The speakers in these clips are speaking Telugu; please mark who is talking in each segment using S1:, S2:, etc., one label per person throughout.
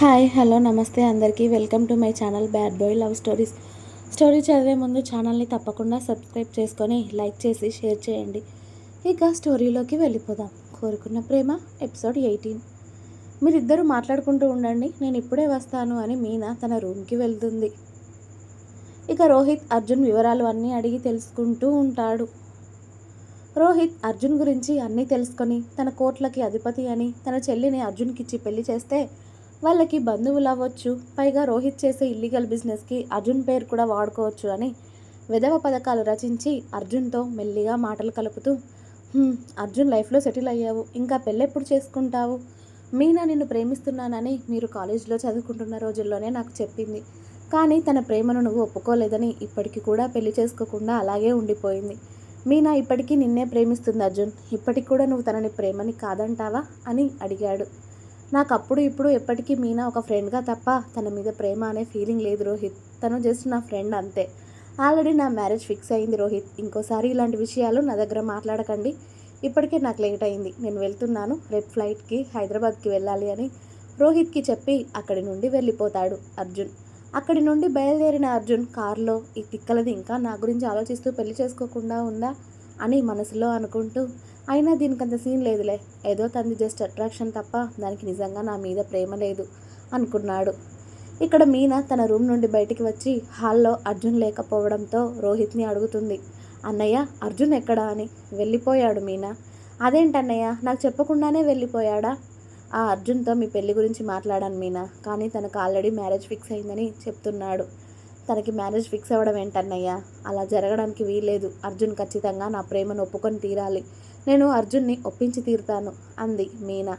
S1: హాయ్ హలో నమస్తే అందరికీ. Welcome to my channel bad boy love stories. Story చదివే ముందు ఛానల్ని తప్పకుండా సబ్స్క్రైబ్ చేసుకొని లైక్ చేసి షేర్ చేయండి. ఇక స్టోరీలోకి వెళ్ళిపోదాం. కోరుకున్న ప్రేమ ఎపిసోడ్ ఎయిటీన్. మీరిద్దరూ మాట్లాడుకుంటూ ఉండండి. నేను ఇప్పుడే వస్తాను అని మీనా తన రూమ్కి వెళ్తుంది. ఇక రోహిత్ అర్జున్ వివరాలు అన్నీ అడిగి తెలుసుకుంటూ ఉంటాడు. రోహిత్ అర్జున్ గురించి అన్నీ తెలుసుకొని తన కోట్లకి అధిపతి అని తన చెల్లిని అర్జున్కిచ్చి పెళ్ళి చేస్తే వాళ్ళకి బంధువులు అవ్వచ్చు పైగా రోహిత్ చేసే ఇల్లీగల్ బిజినెస్కి అర్జున్ పేరు కూడా వాడుకోవచ్చు అని విధవ పథకాలు రచించి అర్జున్తో మెల్లిగా మాటలు కలుపుతూ అర్జున్ లైఫ్లో సెటిల్ అయ్యావు ఇంకా పెళ్ళెప్పుడు చేసుకుంటావు? మీనా నిన్ను ప్రేమిస్తున్నానని మీరు కాలేజీలో చదువుకుంటున్న రోజుల్లోనే నాకు చెప్పింది. కానీ తన ప్రేమను నువ్వు ఒప్పుకోలేదని ఇప్పటికి కూడా పెళ్ళి చేసుకోకుండా అలాగే ఉండిపోయింది. మీనా ఇప్పటికీ నిన్నే ప్రేమిస్తుంది అర్జున్ ఇప్పటికి కూడా నువ్వు తనని ప్రేమని కాదంటావా? అని అడిగాడు. నాకు అప్పుడు ఇప్పుడు ఎప్పటికీ మీనా ఒక ఫ్రెండ్గా తప్ప తన మీద ప్రేమ అనే ఫీలింగ్ లేదు రోహిత్. తను జస్ట్ నా ఫ్రెండ్ అంతే. ఆల్రెడీ నా మ్యారేజ్ ఫిక్స్ అయింది రోహిత్. ఇంకోసారి ఇలాంటి విషయాలు నా దగ్గర మాట్లాడకండి. ఇప్పటికే నాకు లేట్ అయింది. నేను వెళ్తున్నాను. రేపు ఫ్లైట్కి హైదరాబాద్కి వెళ్ళాలి అని రోహిత్కి చెప్పి అక్కడి నుండి వెళ్ళిపోతాడు అర్జున్. అక్కడి నుండి బయలుదేరిన అర్జున్ కారులో ఈ తిక్కలది ఇంకా నా గురించి ఆలోచిస్తూ పెళ్ళి చేసుకోకుండా ఉందా? అని మనసులో అనుకుంటూ అయినా దీనికి అంత సీన్ లేదులే. ఏదో తంది జస్ట్ అట్రాక్షన్ తప్ప దానికి నిజంగా నా మీద ప్రేమ లేదు అనుకున్నాడు. ఇక్కడ మీనా తన రూమ్ నుండి బయటికి వచ్చి హాల్లో అర్జున్ లేకపోవడంతో రోహిత్ని అడుగుతుంది. అన్నయ్య అర్జున్ ఎక్కడా అని. వెళ్ళిపోయాడు మీనా. అదేంటన్నయ్య నాకు చెప్పకుండానే వెళ్ళిపోయాడా? ఆ అర్జున్తో మీ పెళ్ళి గురించి మాట్లాడాను మీనా. కానీ తనకు ఆల్రెడీ మ్యారేజ్ ఫిక్స్ అయిందని చెప్తున్నాడు. తనకి మ్యారేజ్ ఫిక్స్ అవ్వడం ఏంటన్నయ్యా? అలా జరగడానికి వీల్లేదు. అర్జున్ ఖచ్చితంగా నా ప్రేమను ఒప్పుకొని తీరాలి. నేను అర్జున్ని ఒప్పించి తీరుతాను అంది మీనా.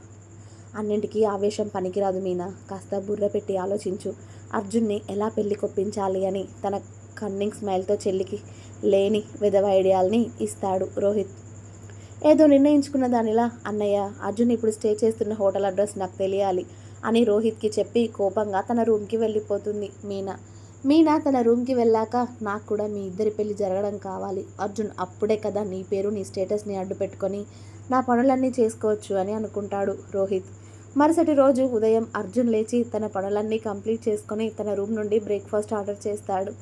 S1: అన్నింటికీ ఆవేశం పనికిరాదు మీనా. కాస్త బుర్ర పెట్టి ఆలోచించు. అర్జున్ని ఎలా పెళ్ళి కొప్పించాలి అని తన కన్నింగ్ స్మైల్తో చెల్లికి లేని విధవ ఐడియాల్ని ఇస్తాడు రోహిత్. ఏదో నిర్ణయించుకున్న దానిలా అన్నయ్య అర్జున్ ఇప్పుడు స్టే చేస్తున్న హోటల్ అడ్రస్ నాకు తెలియాలి అని రోహిత్కి చెప్పి కోపంగా తన రూమ్కి వెళ్ళిపోతుంది మీనా. మీనా తన రూమ్కి వెళ్ళాక నాకు కూడా మీ ఇద్దరి పెళ్ళి జరగడం కావాలి. అర్జున్ అప్పుడే కదా నీ పేరు నీ స్టేటస్ని అడ్డు పెట్టుకొని నా పనులన్నీ చేసుకోవచ్చు అని అనుకుంటాడు రోహిత్. మరుసటి రోజు ఉదయం అర్జున్ లేచి తన పనులన్నీ కంప్లీట్ చేసుకొని తన రూమ్ నుండి బ్రేక్ఫాస్ట్ ఆర్డర్ చేస్తాడు.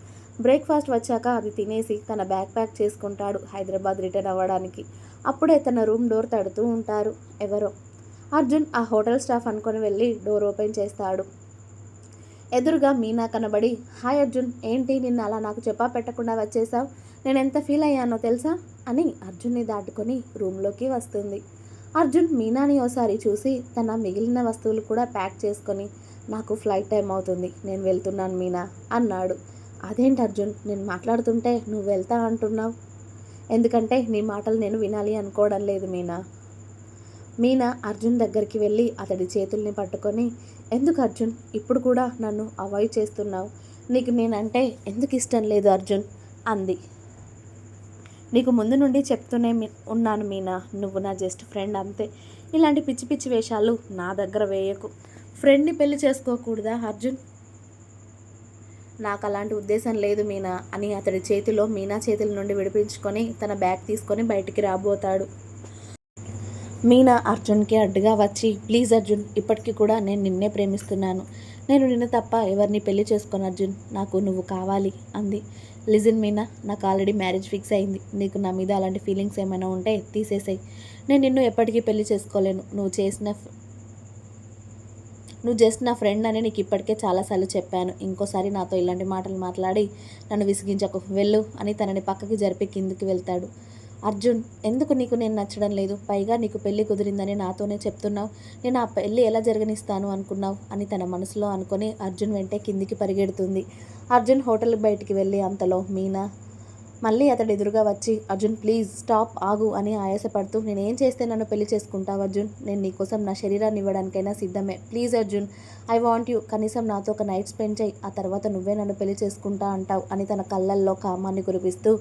S1: బ్రేక్ఫాస్ట్ వచ్చాక అది తినేసి తన బ్యాగ్ ప్యాక్ చేసుకుంటాడు హైదరాబాద్ రిటర్న్ అవ్వడానికి. అప్పుడే తన రూమ్ డోర్ తడుతూ ఉంటారు ఎవరో. అర్జున్ ఆ హోటల్ స్టాఫ్ అనుకొని వెళ్ళి డోర్ ఓపెన్ చేస్తాడు. ఎదురుగా మీనా కనబడి హాయ్ అర్జున్ ఏంటి నిన్న అలా నాకు చెప్పా పెట్టకుండా వచ్చేసావు? నేను ఎంత ఫీల్ అయ్యానో తెలుసా? అని అర్జున్ని దాటుకొని రూమ్లోకి వస్తుంది. అర్జున్ మీనాని ఓసారి చూసి తన మిగిలిన వస్తువులు కూడా ప్యాక్ చేసుకొని నాకు ఫ్లైట్ టైం అవుతుంది నేను వెళ్తున్నాను మీనా అన్నాడు. అదేంటి అర్జున్ నేను మాట్లాడుతుంటే నువ్వు వెళ్తా అంటున్నావు? ఎందుకంటే నీ మాటలు నేను వినాలి అనుకోవడం లేదు మీనా. మీనా అర్జున్ దగ్గరికి వెళ్ళి అతడి చేతుల్ని పట్టుకొని ఎందుకు అర్జున్? ఇప్పుడు కూడా నన్ను అవాయిడ్ చేస్తున్నావు. నీకు నేనంటే ఎందుకు ఇష్టం లేదు అర్జున్? అంది. నీకు ముందు నుండి చెప్తూనే ఉన్నాను మీనా. నువ్వు నా జస్ట్ ఫ్రెండ్ అంతే. ఇలాంటి పిచ్చి పిచ్చి వేషాలు నా దగ్గర వేయకు. ఫ్రెండ్ని పెళ్ళి చేసుకోకూడదా అర్జున్? నాకు అలాంటి ఉద్దేశం లేదు మీనా అని అతడి చేతిలో మీనా చేతుల నుండి విడిపించుకొని తన బ్యాగ్ తీసుకొని బయటికి రాబోతాడు. మీనా అర్జున్కి అడ్డుగా వచ్చి ప్లీజ్ అర్జున్ ఇప్పటికీ కూడా నేను నిన్నే ప్రేమిస్తున్నాను. నేను నిన్ను తప్ప ఎవరిని పెళ్ళి చేసుకోను అర్జున్. నాకు నువ్వు కావాలి అంది. లిజిన్ మీనా నాకు ఆల్రెడీ మ్యారేజ్ ఫిక్స్ అయింది. నీకు నా మీద అలాంటి ఫీలింగ్స్ ఏమైనా ఉంటే తీసేసాయి. నేను నిన్ను ఎప్పటికీ పెళ్ళి చేసుకోలేను. నువ్వు చేసిన నువ్వు జస్ట్ నా ఫ్రెండ్ అని నీకు ఇప్పటికే చాలాసార్లు చెప్పాను. ఇంకోసారి నాతో ఇలాంటి మాటలు మాట్లాడి నన్ను విసిగించకు. వెళ్ళు అని తనని పక్కకి జరిపి కిందికి వెళ్తాడు. అర్జున్ ఎందుకు నీకు నేను నచ్చడం లేదు? పైగా నీకు పెళ్ళి కుదిరిందని నాతోనే చెప్తున్నావు. నేను ఆ పెళ్ళి ఎలా జరగనిస్తాను అనుకున్నావు? అని తన మనసులో అనుకొని అర్జున్ వెంటే కిందికి పరిగెడుతుంది. అర్జున్ హోటల్ బయటికి వెళ్ళి అంతలో మీనా మళ్ళీ అతడు ఎదురుగా వచ్చి అర్జున్ ప్లీజ్ స్టాప్ ఆగు అని ఆయాసపడుతూ నేనేం చేస్తే నన్ను పెళ్ళి చేసుకుంటావు అర్జున్? నేను నీకోసం నా శరీరాన్ని ఇవ్వడానికైనా సిద్ధమే. Please Arjun I want you. కనీసం నాతో ఒక నైట్ స్పెండ్ చేయి. ఆ తర్వాత నువ్వే నన్ను పెళ్ళి చేసుకుంటా అంటావు అని తన కళ్ళల్లో కామాన్ని కురిపిస్తూ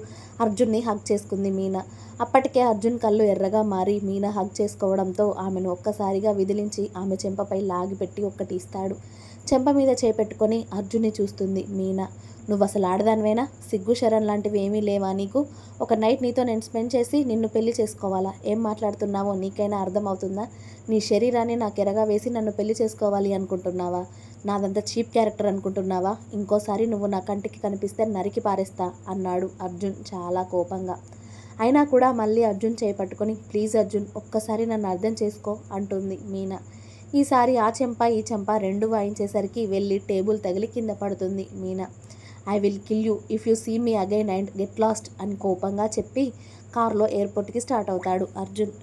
S1: అర్జున్ని హక్ చేసుకుంది మీనా. అప్పటికే అర్జున్ కళ్ళు ఎర్రగా మారి మీనా హక్ చేసుకోవడంతో ఆమెను ఒక్కసారిగా విదిలించి ఆమె చెంపపై లాగిపెట్టి ఒక్కటి ఇస్తాడు. చెంప మీద చేపెట్టుకొని అర్జున్ని చూస్తుంది మీనా. నువ్వు అసలు ఆడదానివేనా సిగ్గు శరణ్ లాంటివి ఏమీ లేవా నీకు? ఒక నైట్ నీతో నేను స్పెండ్ చేసి నిన్ను పెళ్ళి చేసుకోవాలా? ఏం మాట్లాడుతున్నావో నీకైనా అర్థమవుతుందా? నీ శరీరాన్ని నాకు ఎరగా వేసి నన్ను పెళ్ళి చేసుకోవాలి అనుకుంటున్నావా? నాదంతా చీప్ క్యారెక్టర్ అనుకుంటున్నావా? ఇంకోసారి నువ్వు నా కంటికి కనిపిస్తే నరికి పారేస్తా అన్నాడు అర్జున్ చాలా కోపంగా. అయినా కూడా మళ్ళీ అర్జున్ చేపట్టుకొని ప్లీజ్ అర్జున్ ఒక్కసారి నన్ను అర్థం చేసుకో అంటుంది మీనా. ఈసారి ఆ చెంప ఈ చెంప రెండు వాయించేసరికి వెళ్ళి టేబుల్ తగిలి కింద పడుతుంది Meena. I will kill you if you see me again and get lost అని కోపంగా చెప్పి కారులో ఎయిర్పోర్ట్కి స్టార్ట్ అవుతాడు అర్జున్.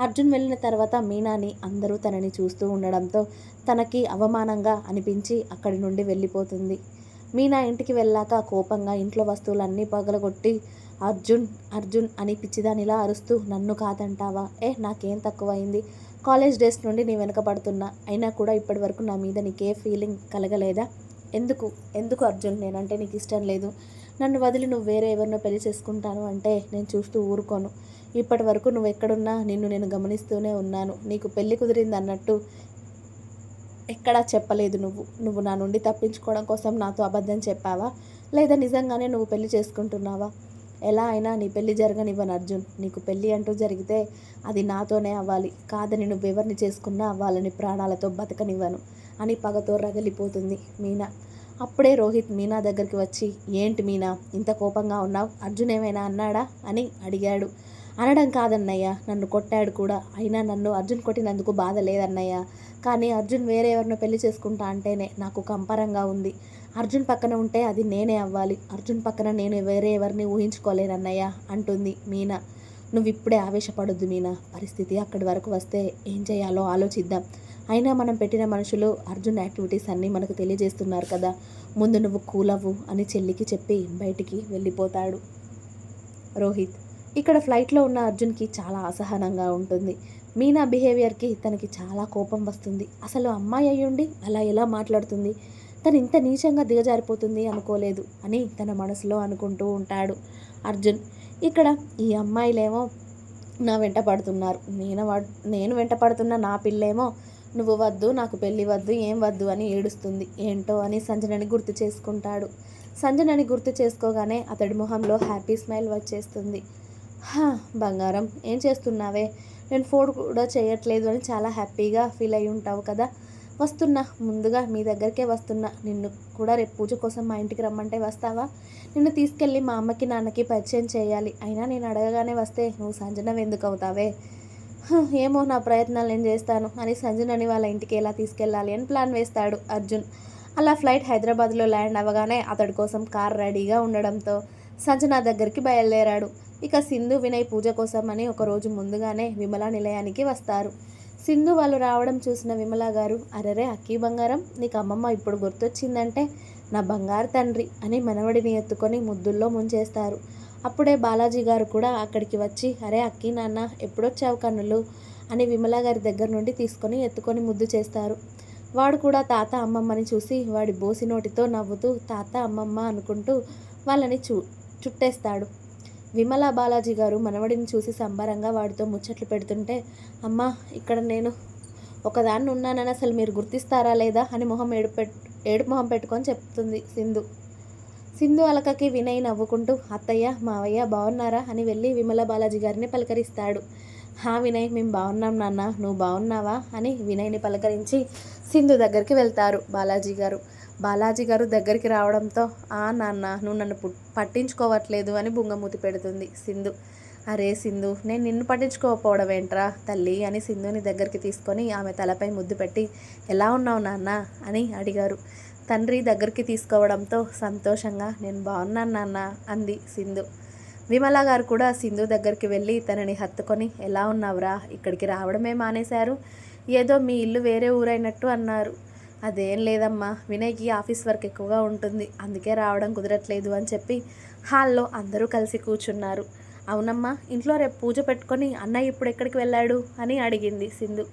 S1: అర్జున్ వెళ్ళిన తర్వాత మీనాని అందరూ తనని చూస్తూ ఉండడంతో తనకి అవమానంగా అనిపించి అక్కడి నుండి వెళ్ళిపోతుంది. మీనా ఇంటికి వెళ్ళాక కోపంగా ఇంట్లో వస్తువులన్నీ పగలగొట్టి అర్జున్ అర్జున్ అని పిచ్చిదానిలా అరుస్తూ నన్ను కాదంటావా? ఏ నాకేం తక్కువైంది? కాలేజ్ డేస్ నుండి నీ వెనక పడుతున్నా. అయినా కూడా ఇప్పటి వరకు నా మీద నీకే ఫీలింగ్ కలగలేదా? ఎందుకు? ఎందుకు అర్జున్? నేనంటే నీకు ఇష్టం లేదు. నన్ను వదిలి నువ్వు వేరే ఎవరినో పెళ్ళి చేసుకుంటాను అంటే నేను చూస్తూ ఊరుకోను. ఇప్పటి వరకు నువ్వు ఎక్కడున్నా నిన్ను నేను గమనిస్తూనే ఉన్నాను. నీకు పెళ్ళి కుదిరింది అన్నట్టు ఎక్కడా చెప్పలేదు నువ్వు. నువ్వు నా నుండి తప్పించుకోవడం కోసం నాతో అబద్ధం చెప్పావా? లేదా నిజంగానే నువ్వు పెళ్ళి చేసుకుంటున్నావా? ఎలా అయినా నీ పెళ్ళి జరగనివ్వను అర్జున్. నీకు పెళ్ళి అంటూ జరిగితే అది నాతోనే అవ్వాలి. కాదని నువ్వెవరిని చేసుకున్నా వాళ్ళని ప్రాణాలతో బతకనివ్వను. అని పగతో రగిలిపోతుంది మీనా. అప్పుడే రోహిత్ మీనా దగ్గరికి వచ్చి ఏంటి మీనా ఇంత కోపంగా ఉన్నావు? అర్జున్ ఏమైనా అన్నాడా? అని అడిగాడు. అనడం కాదన్నయ్య నన్ను కొట్టాడు కూడా. అయినా నన్ను అర్జున్ కొట్టినందుకు బాధ లేదన్నయ్య. కానీ అర్జున్ వేరే ఎవరినో పెళ్ళి చేసుకుంటా అంటేనే నాకు కంపరంగా ఉంది. అర్జున్ పక్కన ఉంటే అది నేనే అవ్వాలి. అర్జున్ పక్కన నేను వేరే ఎవరిని ఊహించుకోలేనన్నయ్య అంటుంది మీనా. నువ్వు ఇప్పుడే ఆవేశపడొద్దు మీనా. పరిస్థితి అక్కడి వరకు వస్తే ఏం చేయాలో ఆలోచిద్దాం. అయినా మనం పెట్టిన మనుషులు అర్జున్ యాక్టివిటీస్ అన్నీ మనకు తెలియజేస్తున్నారు కదా. ముందు నువ్వు కూలవు అని చెల్లికి చెప్పి బయటికి వెళ్ళిపోతాడు రోహిత్. ఇక్కడ ఫ్లైట్లో ఉన్న అర్జున్కి చాలా అసహనంగా ఉంటుంది. మీనా బిహేవియర్కి తనకి చాలా కోపం వస్తుంది. అసలు అమ్మాయి అయ్యుండి అలా ఎలా మాట్లాడుతుంది? తను ఇంత నీచంగా దిగజారిపోతుంది అనుకోలేదు అని తన మనసులో అనుకుంటూ ఉంటాడు అర్జున్. ఇక్కడ ఈ అమ్మాయిలేమో నా వెంట పడుతున్నారు. నేను నేను వెంట పడుతున్న నా పిల్లేమో నువ్వు వద్దు నాకు పెళ్ళి వద్దు ఏం వద్దు అని ఏడుస్తుంది. ఏంటో అని సంజనని గుర్తు చేసుకుంటాడు. సంజనని గుర్తు చేసుకోగానే అతడి మొహంలో హ్యాపీ స్మైల్ వచ్చేస్తుంది. హా బంగారం ఏం చేస్తున్నావే? నేను ఫోన్ కూడా చేయట్లేదు అని చాలా హ్యాపీగా ఫీల్ అయి ఉంటావు కదా? వస్తున్నా ముందుగా మీ దగ్గరికే వస్తున్నా. నిన్ను కూడా రేపు పూజ కోసం మా ఇంటికి రమ్మంటే వస్తావా? నిన్ను తీసుకెళ్ళి మా అమ్మకి నాన్నకి పరిచయం చేయాలి. అయినా నేను అడగగానే వస్తే నువ్వు సంజనం ఎందుకు అవుతావే? ఏమో నా ప్రయత్నాలు నేను చేస్తాను అని సంజనని వాళ్ళ ఇంటికి ఎలా తీసుకెళ్ళాలి అని ప్లాన్ వేస్తాడు అర్జున్. అలా ఫ్లైట్ హైదరాబాద్లో ల్యాండ్ అవ్వగానే అతడి కోసం కార్ రెడీగా ఉండడంతో సంజన దగ్గరికి బయలుదేరాడు. ఇక సింధు వినయ్ పూజ కోసం అని ఒకరోజు ముందుగానే విమలా నిలయానికి వస్తారు. సింధు వాళ్ళు రావడం చూసిన విమలా గారు అరరే అక్కీ బంగారం నీకు అమ్మమ్మ ఇప్పుడు గుర్తొచ్చిందంటే నా బంగారు తండ్రి అని మనవడిని ఎత్తుకొని ముద్దుల్లో ముంచేస్తారు. అప్పుడే బాలాజీ గారు కూడా అక్కడికి వచ్చి అరే అక్కి నాన్న ఎప్పుడొచ్చావు కన్నులు? అని విమలా గారి దగ్గర నుండి తీసుకొని ఎత్తుకొని ముద్దు చేస్తారు. వాడు కూడా తాత అమ్మమ్మని చూసి వాడి బోసి నోటితో నవ్వుతూ తాత అమ్మమ్మ అనుకుంటూ వాళ్ళని చూ చుట్టేస్తాడు. విమల బాలాజీ గారు మనవడిని చూసి సంబరంగా వాడితో ముచ్చట్లు పెడుతుంటే అమ్మ ఇక్కడ నేను ఒకదాన్ని ఉన్నానని అసలు మీరు గుర్తిస్తారా లేదా? అని మొహం ఏడు పెట్ ఏడు మొహం పెట్టుకొని చెప్తుంది సింధు. సింధు అలకకి వినయ్ నవ్వుకుంటూ అత్తయ్య మావయ్య బాగున్నారా అని వెళ్ళి విమల బాలాజీ గారిని పలకరిస్తాడు. హా వినయ్ మేము బాగున్నాం నాన్న నువ్వు బాగున్నావా అని వినయ్ని పలకరించి సింధు దగ్గరికి వెళ్తారు బాలాజీ గారు. బాలాజీ గారు దగ్గరికి రావడంతో ఆ నాన్న నువ్వు నన్ను పట్టించుకోవట్లేదు అని బుంగమూతి పెడుతుంది సింధు. అరే సింధు నేను నిన్ను పట్టించుకోకపోవడం ఏంట్రా తల్లి? అని సింధుని దగ్గరికి తీసుకొని ఆమె తలపై ముద్దు పెట్టి ఎలా ఉన్నావు నాన్న? అని అడిగారు. తండ్రి దగ్గరికి తీసుకోవడంతో సంతోషంగా నేను బాగున్నాను నాన్న అంది సింధు. విమల గారు కూడా సింధు దగ్గరికి వెళ్ళి తనని హత్తుకొని ఎలా ఉన్నావురా? ఇక్కడికి రావడమే మానేశారు. ఏదో మీ ఇల్లు వేరే ఊరైనట్టు అన్నారు. అదేం లేదమ్మా వినయ్కి ఆఫీస్ వర్క్ ఎక్కువగా ఉంటుంది. అందుకే రావడం కుదరట్లేదు అని చెప్పి హాల్లో అందరూ కలిసి కూర్చున్నారు. అవునమ్మా ఇంట్లో రేపు పూజ పెట్టుకొని అన్నయ్య ఇప్పుడు ఎక్కడికి వెళ్ళాడు? అని అడిగింది సింధు.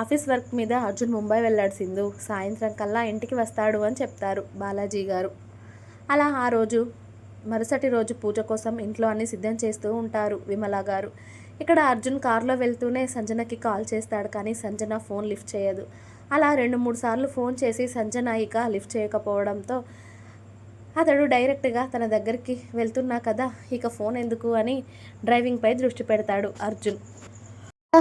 S1: ఆఫీస్ వర్క్ మీద అర్జున్ ముంబై వెళ్ళాడు సింధు. సాయంత్రం కల్లా ఇంటికి వస్తాడు అని చెప్తారు బాలాజీ గారు. అలా ఆ రోజు మరుసటి రోజు పూజ కోసం ఇంట్లో అన్ని సిద్ధం చేస్తూ ఉంటారు విమల గారు. ఇక్కడ అర్జున్ కారులో వెళ్తూనే సంజనకి కాల్ చేస్తాడు కానీ సంజన ఫోన్ లిఫ్ట్ చేయదు. అలా రెండు మూడు సార్లు ఫోన్ చేసి సంజన ఇక లిఫ్ట్ చేయకపోవడంతో అతడు డైరెక్ట్గా తన దగ్గరికి వెళ్తున్నా కదా ఇక ఫోన్ ఎందుకు అని డ్రైవింగ్పై దృష్టి పెడతాడు అర్జున్.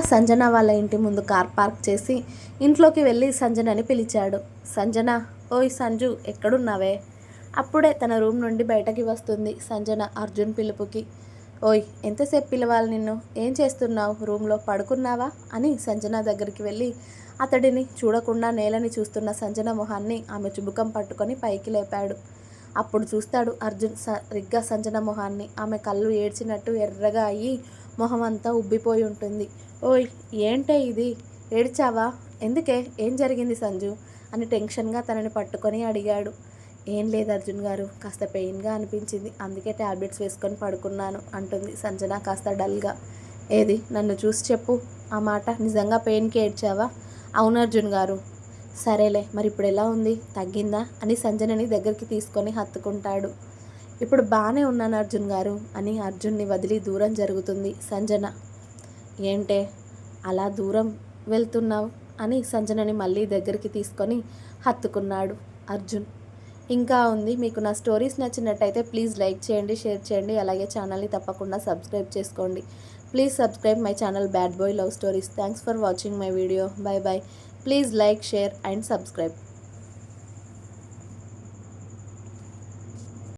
S1: సంజన వాళ్ళ ఇంటి ముందు కార్ పార్క్ చేసి ఇంట్లోకి వెళ్ళి సంజనని పిలిచాడు. సంజన ఓయ్ సంజు ఎక్కడున్నావే? అప్పుడే తన రూమ్ నుండి బయటకి వస్తుంది సంజన అర్జున్ పిలుపుకి. ఓయ్ ఎంతసేపు పిలవాలి నిన్ను? ఏం చేస్తున్నావు? రూమ్లో పడుకున్నావా? అని సంజన దగ్గరికి వెళ్ళి అతడిని చూడకుండా నేలని చూస్తున్న సంజన మొహాన్ని ఆమె చుబుకం పట్టుకొని పైకి లేపాడు. అప్పుడు చూస్తాడు అర్జున్ సరిగ్గా సంజన మొహాన్ని. ఆమె కళ్ళు ఏడ్చినట్టు ఎర్రగా అయ్యి మొహం అంతా ఉబ్బిపోయి ఉంటుంది. ఓయ్ ఏంటే ఇది? ఏడ్చావా? ఎందుకే? ఏం జరిగింది సంజు? అని టెన్షన్గా తనని పట్టుకొని అడిగాడు. ఏం లేదు అర్జున్ గారు కాస్త పెయిన్గా అనిపించింది. అందుకే ట్యాబ్లెట్స్ వేసుకొని పడుకున్నాను అంటుంది సంజన కాస్త డల్గా. ఏది? నన్ను చూసి చెప్పు. ఆ మాట నిజంగా పెయిన్కి ఏడ్చావా? అవును అర్జున్ గారు. సరేలే మరి ఇప్పుడు ఎలా ఉంది? తగ్గిందా? అని సంజనని దగ్గరికి తీసుకొని హత్తుకుంటాడు. ఇప్పుడు బాగానే ఉన్నాను అర్జున్ గారు అని అర్జున్ని వదిలి దూరం జరుగుతుంది సంజన. ఏంటే అలా దూరం వెళ్తున్నావు అని సంజనని మళ్ళీ దగ్గరికి తీసుకొని హత్తుకున్నాడు అర్జున్. ఇంకా ఉంది మీకు నా స్టోరీస్ నచ్చినట్టయితే ప్లీజ్ లైక్ చేయండి షేర్ చేయండి అలాగే ఛానల్ని తప్పకుండా సబ్స్క్రైబ్ చేసుకోండి. Please subscribe my channel bad boy love stories. Thanks for watching my video. Bye bye please like share and subscribe.